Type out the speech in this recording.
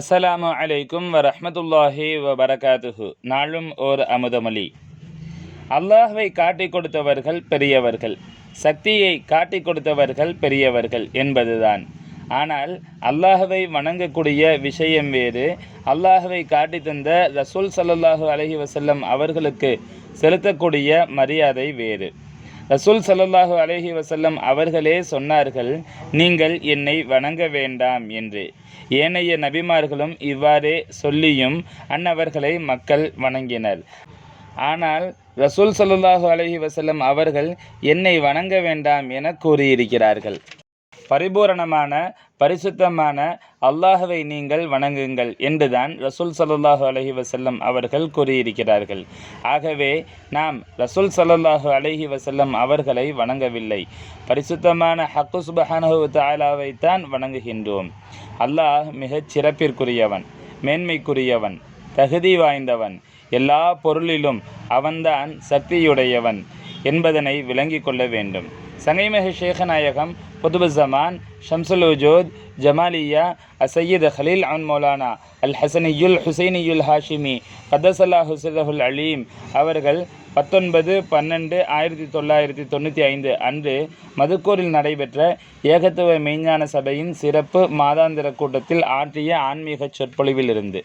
அஸ்ஸலாமு அலைக்கும் வரஹ்மத்துல்லாஹி வபரகாத்துஹு. நாளும் ஓர் அமுதமொழி. அல்லாஹுவை காட்டிக் கொடுத்தவர்கள் பெரியவர்கள். சக்தியை காட்டிக் கொடுத்தவர்கள் பெரியவர்கள் என்பதுதான். ஆனால் அல்லாஹுவை வணங்கக்கூடிய விஷயம் வேறு. அல்லாஹுவை காட்டி தந்த ரசூல் சல்லாஹூ அலஹி வசல்லம் அவர்களுக்கு செலுத்தக்கூடிய மரியாதை வேறு. ரசூல் சல்லல்லாஹு அலஹி வசல்லம் அவர்களே சொன்னார்கள் நீங்கள் என்னை வணங்க வேண்டாம் என்று. ஏனைய நபிமார்களும் இவ்வாறே சொல்லியும் அன்னவர்களை மக்கள் வணங்கினர். ஆனால் ரசூல் சல்லல்லாஹு அலஹி வசல்லம் அவர்கள் என்னை வணங்க வேண்டாம் என கூறியிருக்கிறார்கள். பரிபூரணமான பரிசுத்தமான அல்லாஹவை நீங்கள் வணங்குங்கள் என்றுதான் ரசூல் ஸல்லல்லாஹு அலஹி வசல்லம் அவர்கள் கூறியிருக்கிறார்கள். ஆகவே நாம் ரசூல் ஸல்லல்லாஹு அலஹி வசல்லம் அவர்களை வணங்கவில்லை. பரிசுத்தமான ஹக்கு சுபஹானஹு தஆலாவைத்தான் வணங்குகின்றோம். அல்லாஹ் மிகச் சிறப்பிற்குரியவன் மேன்மைக்குரியவன் தகுதி வாய்ந்தவன் எல்லா பொருளிலும் அவன்தான் சக்தியுடையவன். என்பதனை விளங்கி கொள்ள வேண்டும். சங்கைமிகு ஷேகநாயகம் புதுபு ஜமான் ஷம்சுல் உஜோத் ஜமாலியா அசையீத் ஹலீல் அன் மௌலானா அல் ஹசனியுல் ஹுசைனியுல் ஹாஷிமி கதசல்லா ஹுசதஹுல் அலீம் அவர்கள் பத்தொன்பது பன்னெண்டு ஆயிரத்தி தொள்ளாயிரத்தி தொண்ணூற்றி ஐந்து அன்று மதுக்கூரில் நடைபெற்ற ஏகத்துவ மெய்ஞான சபையின் சிறப்பு மாதாந்திர கூட்டத்தில் ஆற்றிய ஆன்மீக சொற்பொழிவிலிருந்து.